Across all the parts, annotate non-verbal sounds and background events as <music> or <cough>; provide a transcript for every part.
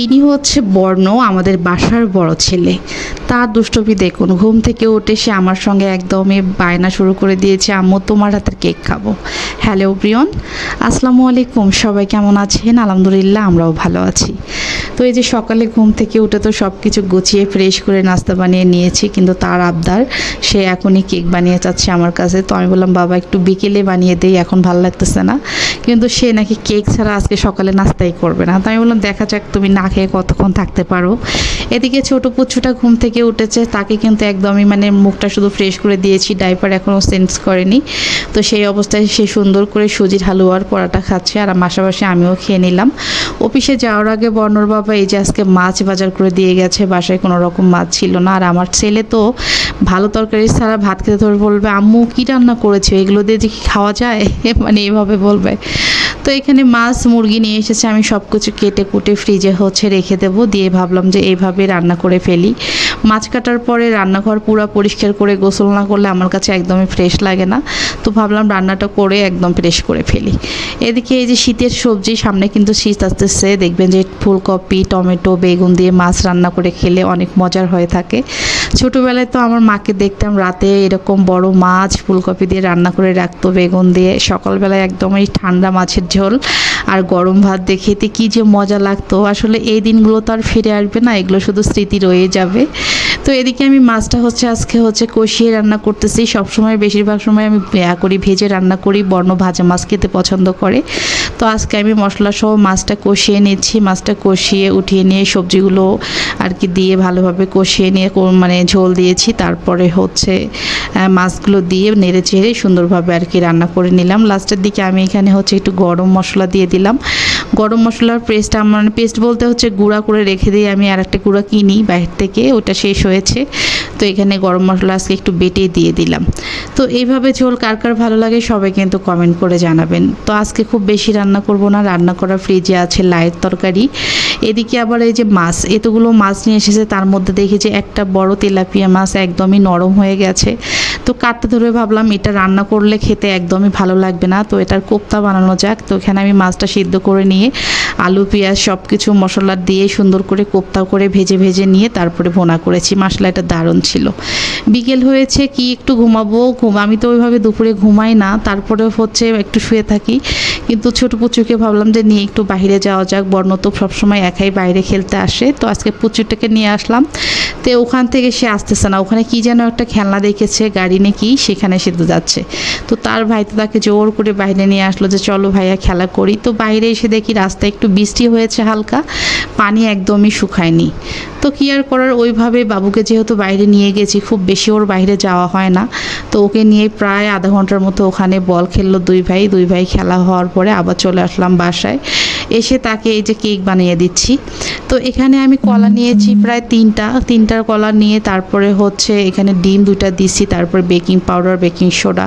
ইনি হচ্ছে বর্ণ, আমাদের বাসার বড় ছেলে। তার দুষ্টমি দেখুন, ঘুম থেকে উঠে সে আমার সঙ্গে একদমই বায়না শুরু করে দিয়েছে, আম্মু, তোমার হাতের কেক খাব। হ্যালো প্রিয়ন আসসালামু আলাইকুম, সবাই কেমন আছেন? আলহামদুলিল্লাহ, আমরাও ভালো আছি। তো এই যে সকালে ঘুম থেকে উঠে তো সব কিছু গুছিয়ে ফ্রেশ করে নাস্তা বানিয়ে নিয়েছি, কিন্তু তার আবদার, সে এখনই কেক বানিয়ে চাচ্ছে আমার কাছে। তো আমি বললাম, বাবা, একটু বিকেলে বানিয়ে দেই, এখন ভালো লাগতেছে না। কিন্তু সে নাকি কেক ছাড়া আজকে সকালে নাস্তাই করবে না। তো আমি বললাম, দেখা যাক, তুমি না খেয়ে কতক্ষণ থাকতে পারো। এদিকে ছোট পুচ্ছুটা ঘুম থেকে উঠেছে, তাকে কিন্তু একদমই মানে মুখটা শুধু ফ্রেশ করে দিয়েছি ডাইপার এখনও সেন্স করেনি। তো সেই অবস্থায় সে সুন্দর করে সুজির হালুয়ার পরাটা খাচ্ছে আর পাশাপাশি আমিও খেয়ে নিলাম। অফিসে যাওয়ার আগে বর্ণর বাবা এই যে আজকে মাছ বাজার করে দিয়ে গেছে, বাসায় কোনো রকম মাছ ছিল না। আর আমার ছেলে তো ভালো তরকারি ছাড়া ভাত খেতে ধরে বলবে, আম্মু, কী রান্না করেছে? এগুলো দিয়ে যে কি খাওয়া যায়? <laughs> মানে এভাবে বলবে। তো এখানে মাছ, মুরগি নিয়ে এসেছে। আমি সব কিছু কেটে কুটে ফ্রিজে হচ্ছে রেখে দেবো। দিয়ে ভাবলাম যে এইভাবে রান্না করে ফেলি। মাছ কাটার পরে রান্নাঘর পুরো পরিষ্কার করে গোসল না করলে আমার কাছে একদমই ফ্রেশ লাগে না। তো ভাবলাম রান্নাটা করে একদম ফ্রেশ করে ফেলি। এদিকে এই যে শীতের সবজি, সামনে কিন্তু শীত আসতেছে। দেখবেন যে ফুলকপি, টমেটো, বেগুন দিয়ে মাছ রান্না করে খেলে অনেক মজার হয়ে থাকে। ছোটোবেলায় তো আমার মাকে দেখতাম রাতে এরকম বড় মাছ ফুলকপি দিয়ে রান্না করে রাখতো, বেগুন দিয়ে। সকালবেলায় একদমই ঠান্ডা মাছের ঝোল আর গরম ভাত দিয়ে খেতে কী যে মজা লাগতো। আসলে এই দিনগুলো তো আর ফিরে আসবে না, এগুলো শুধু স্মৃতি রয়ে যাবে। তো এদিকে আমি মাছটা হচ্ছে, আজকে হচ্ছে কষিয়ে রান্না করতেছি। সবসময় বেশিরভাগ সময় আমি বেয়া করি, ভেজে রান্না করি, বর্ণ ভাজা মাছ খেতে পছন্দ করে। তো আজকে আমি মশলা সহ মাছটা কষিয়ে নিচ্ছি, মাছটা কষিয়ে উঠিয়ে নিয়ে সবজিগুলো আর কি দিয়ে ভালোভাবে কষিয়ে নিয়ে মানে ঝোল দিয়েছি। তারপরে হচ্ছে মাছগুলো দিয়ে নেড়ে চেড়ে সুন্দরভাবে আর কি রান্না করে নিলাম। লাস্টের দিকে আমি এখানে হচ্ছে একটু গরম মশলা দিয়ে দিলাম। গরম মশলার পেস্ট আমার পেস্ট বলতে হচ্ছে গুঁড়া করে রেখে দিই আমি আর একটা গুঁড়া কিনি বাইরে থেকে, ওটা শেষ হয়েছে। তো এখানে গরম মশলা আজকে একটু বেটে দিয়ে দিলাম। তো এইভাবে ঝোল কার কার ভালো লাগে সবাই কিন্তু কমেন্ট করে জানাবেন। তো আজকে খুব বেশি রান্না করব না, রান্না করা ফ্রিজে আছে লাইয়ের তরকারি। এদিকে আবার এই যে মাছ, এতগুলো মাছ নিয়ে এসেছে, তার মধ্যে দেখি যে একটা বড় তেলাপিয়া মাছ একদমই নরম হয়ে গেছে। তো কাটতে ধরে ভাবলাম এটা রান্না করলে খেতে একদমই ভালো লাগবে না, তো এটার কোপ্তা বানানো যাক। তো এখানে আমি মাছটা সিদ্ধ করে নিয়ে আলু, পেঁয়াজ সব কিছু মশলা দিয়ে সুন্দর করে কোপ্তা করে ভেজে ভেজে নিয়ে তারপরে ভোনা করেছি। মশলা এটা দারুণ ছিল। বিকেল হয়েছে, কি একটু ঘুমাবো? ঘুম আমি তো ওইভাবে দুপুরে ঘুমাই না তারপরে হচ্ছে একটু শুয়ে থাকি। কিন্তু ছোটো পুচুকে ভাবলাম যে, নিয়ে একটু বাইরে যাওয়া যাক। বর্ণ তো সবসময় একাই বাইরে খেলতে আসে। তো আজকে পুচুটাকে নিয়ে আসলাম। তো ওখান থেকে সে আসতেছে না। ওখানে কি যেন একটা খেলনা দেখেছে, গাড়ি নাকি? সেখানে সে তো যাচ্ছে। তো তার ভাই তো তাকে জোর করে বাইরে নিয়ে আসলো যে, চলো ভাইয়া, খেলা করি। তো বাইরে এসে দেখি রাস্তায় একটু বৃষ্টি হয়েছে হালকা, পানি একদমই শুকায়নি। তো কি আর করার, ওইভাবে বাবুকে যেহেতু বাইরে নিয়ে গেছি, খুব বেশি ওর বাইরে যাওয়া হয় না। তো ওকে নিয়ে প্রায় আধা ঘণ্টার মতো ওখানে বল খেললো দুই ভাই দুই ভাই খেলা হওয়ার পরে আবার চলে আসলাম বাসায়। এসে তাকে এই যে কেক বানিয়ে দিচ্ছি। তো এখানে আমি কলা নিয়েছি প্রায় তিনটা, তিনটার কলা নিয়ে তারপরে হচ্ছে এখানে ডিম দুইটা দিছি তারপরে বেকিং পাউডার, বেকিং সোডা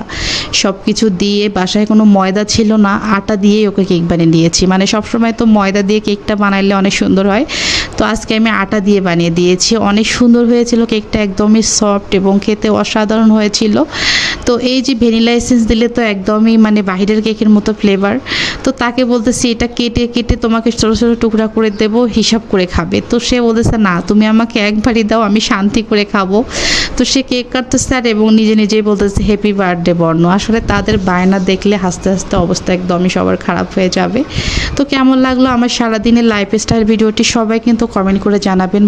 সব কিছু দিয়ে বাসায় কোনো ময়দা ছিল না, আটা দিয়ে ওকে কেক বানিয়ে দিয়েছি। মানে সবসময় তো ময়দা দিয়ে কেকটা বানাইলে অনেক সুন্দর হয়। তো আজকে আমি আটা দিয়ে বানিয়ে দিয়েছি। অনেক সুন্দর হয়েছিল কেকটা, একদমই সফট এবং খেতে অসাধারণ হয়েছিল। তো এই যে ভ্যানিলা এসেন্স দিলে তো একদমই মানে বাইরের কেকের মতো ফ্লেভার তো তাকে বলতেছি, এটা কেটে কেটে তোমাকে ছোটো ছোটো টুকরা করে দেবো, হিসাব করে খাবে। তো সে বলতেছে, না, তুমি আমাকে একবারই দাও, আমি শান্তি করে খাব। তো সে কেক কাটতেছে আর এবং নিজে নিজেই বলতেছে হ্যাপি বার্থডে বর্ণ। আসলে তাদের বায়না দেখলে হাসতে হাসতে অবস্থা একদমই সবার খারাপ হয়ে যাবে। তো কেমন লাগল আমার সারাদিনের লাইফ স্টাইল ভিডিওটি সবাই কিন্তু কমেন্ট করে জানাবেন।